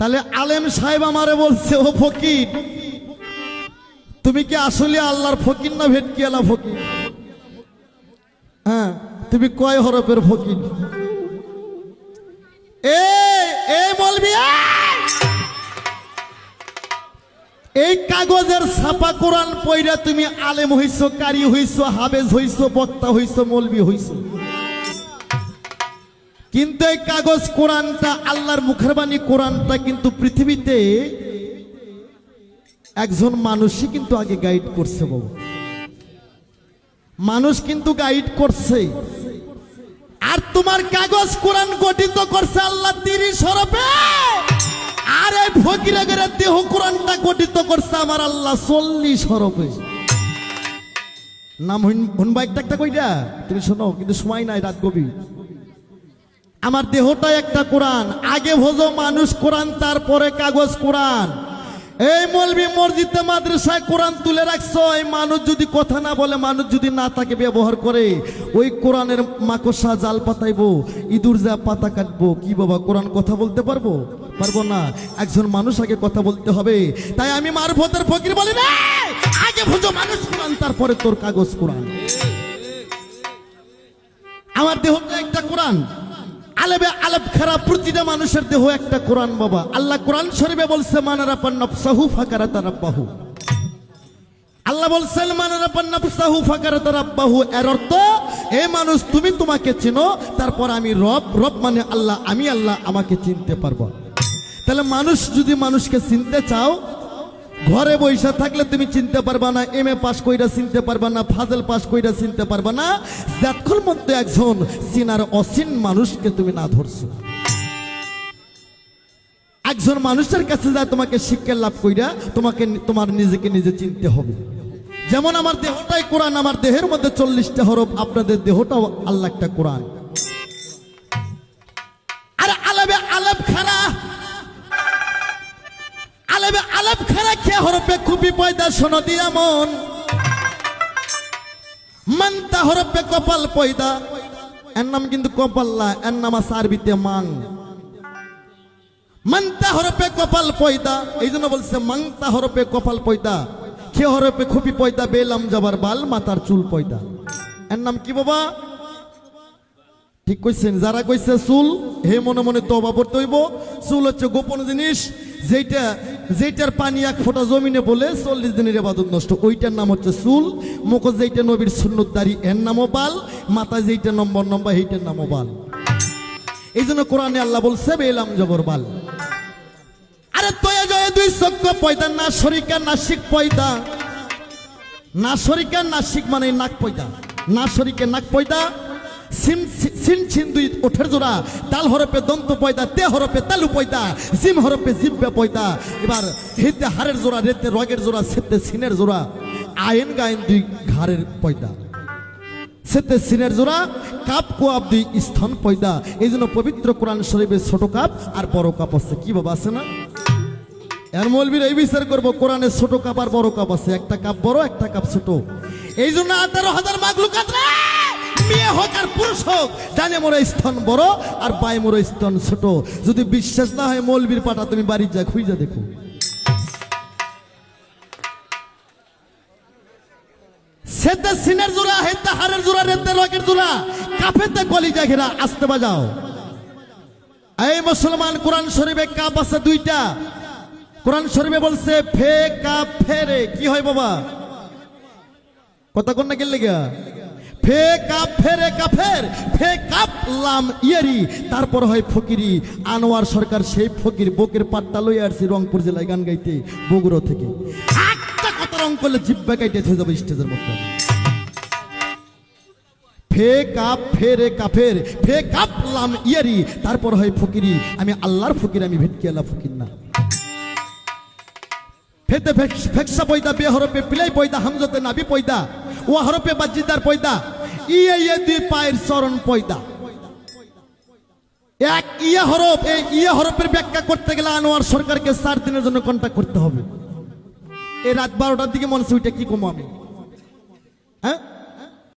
তাহলে আলেম সাহেব আমারে বলছে, ও ফকির, তুমি কি আসলে আল্লাহর ফকির না ভেটকি আলা ফকির? হ্যাঁ তুমি কয় হরফের ফকির? এ এ বলবি এই কাগজের ছাপা কোরআন পইরা তুমি আলেম হইছো, কারি হইছো, হাবেজ হইছো, বক্তা হইছো, মলবি হইছো। কিন্তু এই কাগজ কোরআনটা, আল্লাহর মুখের বাণী কোরআনটা কিন্তু পৃথিবীতে একজন মানুষই কিন্তু আগে গাইড করছে বাবু। মানুষ কিন্তু গাইড করছে। আর তোমার কাগজ কোরআন গঠিত করছে আল্লাহ তিরিশ হরফে। আর এই ফকিরাগের দেহ কোরআনটা গঠিত করছে আমার আল্লাহ চল্লিশ হরফে। নাম হুন একটা একটা কইরা, তুমি শোনো, কিন্তু সময় নাই রাত গভীর। আমার দেহটা একটা কোরআন। আগে ভোজো মানুষ কোরআন, তারপরে কাগজ কোরআন। এই মলবি মসজিদে মাদ্রাসায় কোরআন তুলে রাখছো, এই মানুষ যদি কথা না বলে, মানুষ যদি না তাকে ব্যবহার করে, ওই কোরআনের মাকড়সা জাল পাতাইবো, ইঁদুর যা পাতা কাটবো, কি বাবা, কোরআন কথা বলতে পারব? পারব না। একজন মানুষ আগে কথা বলতে হবে। তাই আমি মারফতের ফকির বলি, না, আগে ভোজো মানুষ কোরআন, তারপরে তোর কাগজ কোরআন। আমার দেহটা একটা কোরআন। আলেবে আলেব খারাপ প্রতিটা মানুষের দেহ একটা কোরআন বাবা। আল্লাহ কোরআন শরীফে বলছে মানারা পান্নাফসাহু ফাকারা তারাব্বাহু আল্লাহ বলছেন মানারা পান্নাফসাহু ফাকারা তারাব্বাহু এর অর্থ এ মানুষ, তুমি তোমাকে চিনো, তারপর আমি রব রব মানে আল্লাহ, আমি আল্লাহ, আমাকে চিনতে পারব। তাহলে মানুষ যদি মানুষকে চিনতে চাও ঘরে বৈশা থাকলে তুমি চিনতে পারবা না এম এ পাস কইরা চিনতে পারবা না, ফাজল পাস কইরা চিনতে পারবা না। যতক্ষণ মধ্যে একজন চিনার অচিন মানুষকে তুমি না ধরছো। একজন মানুষের কাছে যা তোমাকে শিক্ষা লাভ কইরা তোমাকে তোমার নিজেকে নিজে চিনতে হবে। যেমন আমার দেহটাই কোরআন, আমার দেহের মধ্যে চল্লিশটা হরফ, আপনাদের দেহটাও আল্লাহ একটা কোরআন। খারা খেয়ে হরপে খুবই পয়দা শোনো দিয়া মন। মানতা হরপে কপাল পয়দা। এর নাম কিন্তু কপাল্লা এর নাম আছে আরবিতে মান মানতা হরপে কপাল পয়দা, এই জন্য বলছে মাংতা হরপে কপাল পয়দা। খে হরপে খুবই পয়দা, বেলাম যাবার বাল মাতার চুল পয়দা। এর নাম কি বাবা? ঠিক কইছেন, যারা কইছে চুল, হে মনে মনে তবা পড়তে হইব। চুল হচ্ছে গোপন জিনিস যেটা যেটার পানি এক ফোঁটা জমিনে বলে চল্লিশ দিনের এবাদত নষ্ট। ওইটার নাম হচ্ছে চুল। মুখ যেইটা নবীর সুন্নতদারি, এর নামও বাল। মাথা যেইটা নম্বর নম্বর, সেইটার নামও বাল। এই জন্য কোরআনে আল্লাহ বলছে বেলাম জবর বাল। আরে তয়া জয় দুই চক্ষ পয়দা, না শরিকা নাসিক পয়দা। না শরিকা নাসিক মানে নাক পয়দা। না শরিকে নাক পয়দা সিম সিন ছিন দুই ওঠের জোড়া, তাল হরপে দন্ত পয়দা, তে হরপে তালু পয়দা, জিম হরপে জিব্বে পয়দা। এবার হেতে হাড়ের জোড়া, রেতে রগের জোড়া, সেতে সিনের জোড়া, আইন গায়েন দুই ঘাড়ের পয়দা। সেতে সিনের জোড়া, কাপ কোয়াব দুই স্থান পয়দা। এই জন্য পবিত্র কোরআন শরীফের ছোট কাপ আর বড় কাপ আছে। কি বাবা, আছে না? এর মৌলবীর এই বিচার করব কোরআনের ছোট কাপ আর বড় কাপ আছে। একটা কাপ বড়, একটা কাপ ছোট। এই জন্য আঠারো হাজার মাগলুকাত রে! মেয়ে হোক আর পুরুষ হোক জানে মোর স্তন বড় আর পায়ে মোর স্তন ছোট। যদি বিশ্বাস না হয় মৌলবীর পাটা তুমি বাড়ির যা, খুঁজা দেখো। সেতে সিনের জোড়া হেতে হাড়ের জোড়া রেতে রগের জোড়া, কাফেতে কলিজা ঘেরা, আসতে বাজাও। এই মুসলমান, কোরআন শরীফে কাপ আছে দুইটা। কোরআন শরীফে বলছে, ফে কাপ ফেরে কি হয় বাবা? কথা কোন না গেলে গা ফে কাপ ফেরে কাফের ফে কাপ লাম ইয়ারি। তারপর হয় ফকিরি। আনোয়ার সরকার সেই ফকির বকের পাট্টা লই আসছি রংপুর জেলায় গান গাইতে, বগুড়ো থেকে। একটা কথা রং করলে জিব্বা গাইতে হয়ে যাবে স্টেজের মধ্যে। ফে কাপ ফেরে কাফের ফে কাপ লাম ইয়ারি। তারপর হয় ফকিরি। আমি আল্লাহর ফকির, আমি ভেটকি আল্লাহ ফকির না। ফেতে ফেক- ফেকসা পয়দা বে হরপে পিলাই পয়দা, হামজতে নাবি পয়দা। ও বাজিদার পয়দা। ইয়ে ইয়ে দুই পায়ের চরণ পয়দা। এক ইয়ে হরফ, এই ইয়ে হরফের ব্যাখ্যা করতে গেলে আনোয়ার সরকারকে চার দিনের জন্য কন্ট্যাক্ট করতে হবে। এই রাত বারোটার দিকে মনে হচ্ছে ওইটা কি কমো আমি? হ্যাঁ?